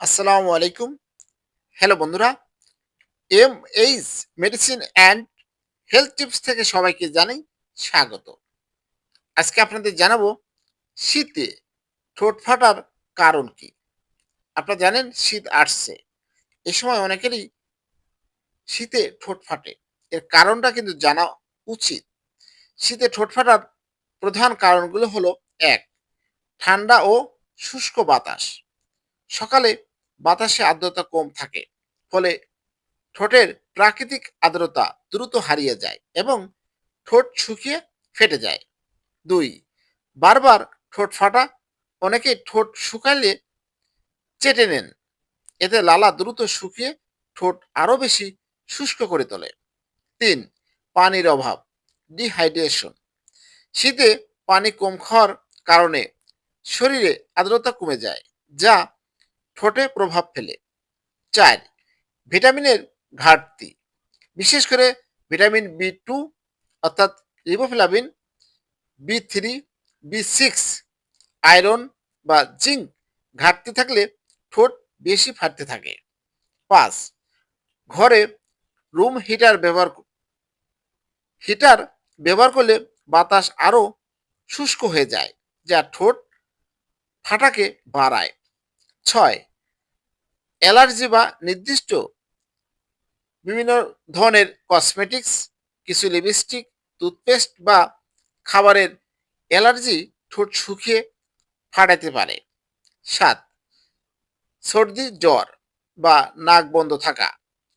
আসসালামু আলাইকুম। হ্যালো বন্ধুরা। M H medicine and health tips থেকে সবাইকে জানাই স্বাগত। আজকে আপনাদের জানাব শীতে ঠোঁট ফাটার কারণ কি? আপনারা জানেন শীত আসছে। এ সময় অনেকেরই শীতে ঠোঁট ফাটে। এর কারণটা কিন্তু জানা উচিত। শীতে ঠোঁট ফাটার প্রধান কারণগুলো হলো এক, ঠান্ডা ও শুষ্ক বাতাস। সকালে বাতাসে আর্দ্রতা কম থাকে, ফলে ঠোঁটের প্রাকৃতিক আর্দ্রতা দ্রুত হারিয়ে যায় এবং ঠোঁট শুকিয়ে ফেটে যায়। দুই, বারবার ঠোঁট ফাটা। অনেকে ঠোঁট শুকালে চেটে নেন। এতে লালা দ্রুত শুকিয়ে ঠোঁট আরও বেশি শুষ্ক করে তোলে। তিন, পানির অভাব ডিহাইড্রেশন শীতে পানি কম খাওয়ার কারণে শরীরে আর্দ্রতা কমে যায়, যা ঠোঁটে প্রভাব ফেলে। চার, ভিটামিনের ঘাটতি। বিশেষ করে ভিটামিন বি টু, অর্থাৎ riboflavin B three, B six, iron বা জিঙ্ক ঘাটতি থাকলে ঠোঁট বেশি ফাটতে থাকে। পাঁচ, ঘরে রুম হিটার ব্যবহার হিটার ব্যবহার করলে বাতাস আরও শুষ্ক হয়ে যায়, যা ঠোঁট ফাটাকে বাড়ায়। ছয়। অ্যালার্জি বা নির্দিষ্ট বিভিন্ন ধরনের কসমেটিক্স, কিছু লিপস্টিক, টুথপেস্ট বা খাবারের অ্যালার্জি ঠোঁট শুকিয়ে ফাটাতে পারে। সাত, সর্দি, জ্বর বা নাক বন্ধ থাকা।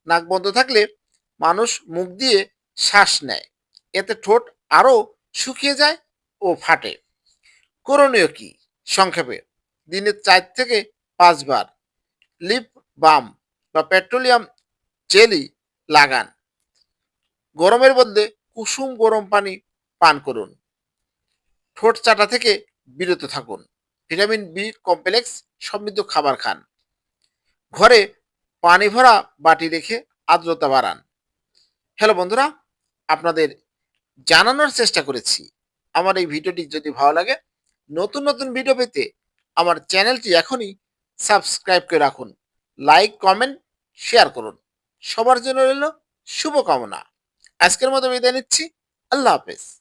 নাক বন্ধ থাকলে মানুষ মুখ দিয়ে শ্বাস নেয়। এতে ঠোঁট আরও শুকিয়ে যায় ও ফাটে। করণীয় কি? সংক্ষেপে। দিনে চার থেকে পাঁচবার। লিপ বাম বা পেট্রোলিয়াম জেলি লাগান। গরমের বদলে কুসুম গরম পানি পান করুন। ঠোঁট চাটা থেকে বিরত থাকুন। ভিটামিন বি কমপ্লেক্স সমৃদ্ধ খাবার খান। ঘরে পানি ভরা বাটি রেখে আর্দ্রতা বাড়ান। হ্যালো বন্ধুরা, আপনাদের জানানোর চেষ্টা করেছি। আমার এই ভিডিওটি যদি ভালো লাগে, নতুন নতুন ভিডিও পেতে আমার চ্যানেলটি এখনই সাবস্ক্রাইব করে রাখুন। লাইক কমেন্ট শেয়ার করুন। সবার জন্য রইল শুভকামনা। আজকের মতো বিদায় নিচ্ছি। আল্লাহ হাফেজ।